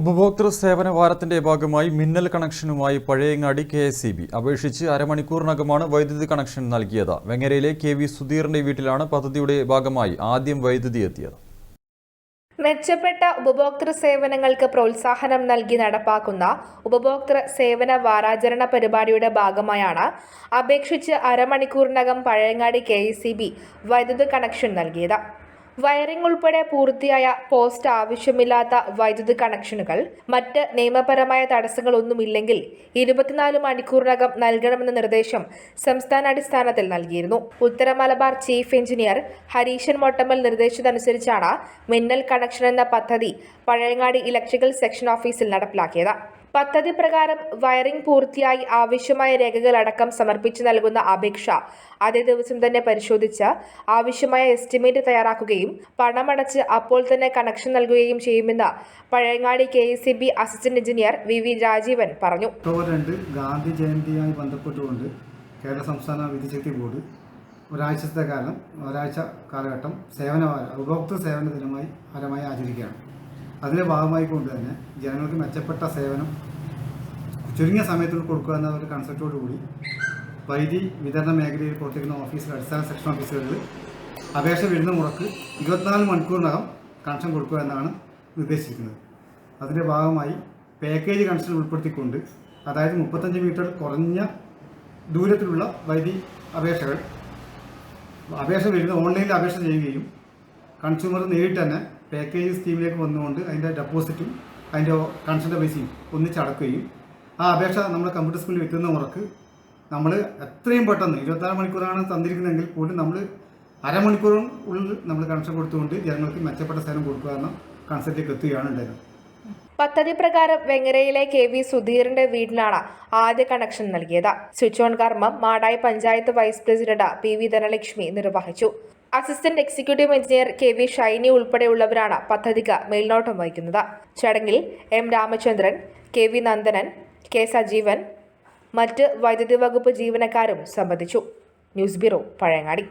ഉപഭോക്തൃ സേവന വാരത്തിന്റെ ഭാഗമായി മിന്നൽ കണക്ഷനുമായി Pazhayangadi K S C B. അപേക്ഷിച്ച് അരമണിക്കൂറിനകമാണ് വൈദ്യുതി കണക്ഷൻ നൽകിയത്. വെങ്ങരയിലെ കെ വി സുധീറിന്റെ വീട്ടിലാണ് പദ്ധതിയുടെ ഭാഗമായി ആദ്യം വൈദ്യുതി എത്തിയത്. മെച്ചപ്പെട്ട ഉപഭോക്തൃ സേവനങ്ങൾക്ക് പ്രോത്സാഹനം നൽകി നടപ്പാക്കുന്ന ഉപഭോക്തൃ സേവന വാരാചരണ പരിപാടിയുടെ ഭാഗമായാണ് അപേക്ഷിച്ച് അരമണിക്കൂറിനകം പഴയങ്ങാടി കെ വൈദ്യുതി കണക്ഷൻ നൽകിയത്. വയറിംഗ് ഉൾപ്പെടെ പൂർത്തിയായ പോസ്റ്റ് ആവശ്യമില്ലാത്ത വൈദ്യുത കണക്ഷനുകൾ മറ്റ് നിയമപരമായ തടസ്സങ്ങളൊന്നുമില്ലെങ്കിൽ ഇരുപത്തിനാല് മണിക്കൂറിനകം നൽകണമെന്ന നിർദ്ദേശം സംസ്ഥാനാടിസ്ഥാനത്തിൽ നൽകിയിരുന്നു. ഉത്തര മലബാർ ചീഫ് എഞ്ചിനീയർ ഹരീശൻ മൊട്ടമ്മൽ നിർദ്ദേശിച്ചതനുസരിച്ചാണ് മിന്നൽ കണക്ഷൻ എന്ന പദ്ധതി പഴയങ്ങാടി ഇലക്ട്രിക്കൽ സെക്ഷൻ ഓഫീസിൽ നടപ്പിലാക്കിയത്. പദ്ധതി പ്രകാരം വയറിംഗ് പൂർത്തിയായി ആവശ്യമായ രേഖകളടക്കം സമർപ്പിച്ച് നൽകുന്ന അപേക്ഷ അതേ ദിവസം തന്നെ പരിശോധിച്ച് ആവശ്യമായ എസ്റ്റിമേറ്റ് തയ്യാറാക്കുകയും പണമടച്ച് അപ്പോൾ തന്നെ കണക്ഷൻ നൽകുകയും ചെയ്യുമെന്ന് Pazhayangadi K assistant engineer V V Rajeevan പറഞ്ഞു. ഗാന്ധി ജയന്തിയുമായി ബന്ധപ്പെട്ടുകൊണ്ട് കേരള സംസ്ഥാന വിദ്യുച്ഛക്തി ബോർഡ് ഒരാഴ്ചത്തെ കാലം ഒരാഴ്ച കാലഘട്ടം സേവന ഉപഭോക്തൃ സേവന ദിനമായി ഫലമായി ആചരിക്കുകയാണ്. അതിന്റെ ഭാഗമായി കൊണ്ട് തന്നെ ജനങ്ങൾക്ക് മെച്ചപ്പെട്ട സേവനം ചുരുങ്ങിയ സമയത്തിൽ കൊടുക്കുക എന്ന ഒരു കൺസെപ്റ്റോടു കൂടി വൈദ്യുതി വിതരണ മേഖലയിൽ പ്രവർത്തിക്കുന്ന ഓഫീസുകൾ അടിസ്ഥാന സെക്ഷൻ ഓഫീസുകളിൽ അപേക്ഷ വരുന്ന മുറക്ക് ഇരുപത്തിനാല് മണിക്കൂറിനകം കണക്ഷൻ കൊടുക്കുക എന്നാണ് നിർദ്ദേശിച്ചിരിക്കുന്നത് അതിന്റെ ഭാഗമായി പാക്കേജ് കണക്ഷൻ ഉൾപ്പെടുത്തിക്കൊണ്ട് അതായത് മുപ്പത്തഞ്ച് മീറ്റർ കുറഞ്ഞ ദൂരത്തിലുള്ള വൈദ്യുതി അപേക്ഷകൾ അപേക്ഷ വരുന്ന ഓൺലൈനിൽ അപേക്ഷ ചെയ്യുകയും കൺസ്യൂമർ നേരിട്ട് തന്നെ പാക്കേജ് സ്കീമിലേക്ക് വന്നുകൊണ്ട് അതിന്റെ ഡെപ്പോസിറ്റും അതിന്റെ കണക്ഷന്റെ പൈസയും ഒന്നിച്ചടക്കുകയും ആ അപേക്ഷ നമ്മൾ കമ്പ്യൂട്ടർ സ്കൂളിൽ എത്തുന്ന ഉറക്ക് നമ്മൾ എത്രയും പെട്ടെന്ന് ഇരുപത്തിനാല് മണിക്കൂറാണ് തന്നിരിക്കുന്നതെങ്കിൽ പോലും നമ്മൾ അരമണിക്കൂറും ഉള്ളിൽ നമ്മൾ കണക്ഷൻ കൊടുത്തുകൊണ്ട് ജനങ്ങൾക്ക് മെച്ചപ്പെട്ട സേവനം കൊടുക്കുക എന്ന കൺസെപ്റ്റിലേക്ക് എത്തുകയാണ് ഉണ്ടായത് പദ്ധതി പ്രകാരം വെങ്ങരയിലെ കെ വി സുധീറിന്റെ വീട്ടിലാണ് ആദ്യ കണക്ഷൻ നൽകിയത്. സ്വിച്ച് ഓൺ കർമ്മം Madayi panchayat vice president P V Dhanalakshmi നിർവഹിച്ചു. Assistant executive engineer K V Shiny ഉൾപ്പെടെയുള്ളവരാണ് പദ്ധതിക്ക് മേൽനോട്ടം വഹിക്കുന്നത്. ചടങ്ങിൽ M Ramachandran K V Nandanan K Sajeevan മറ്റ് വൈദ്യുതി വകുപ്പ് ജീവനക്കാരും സംബന്ധിച്ചു. News bureau Pazhayangadi.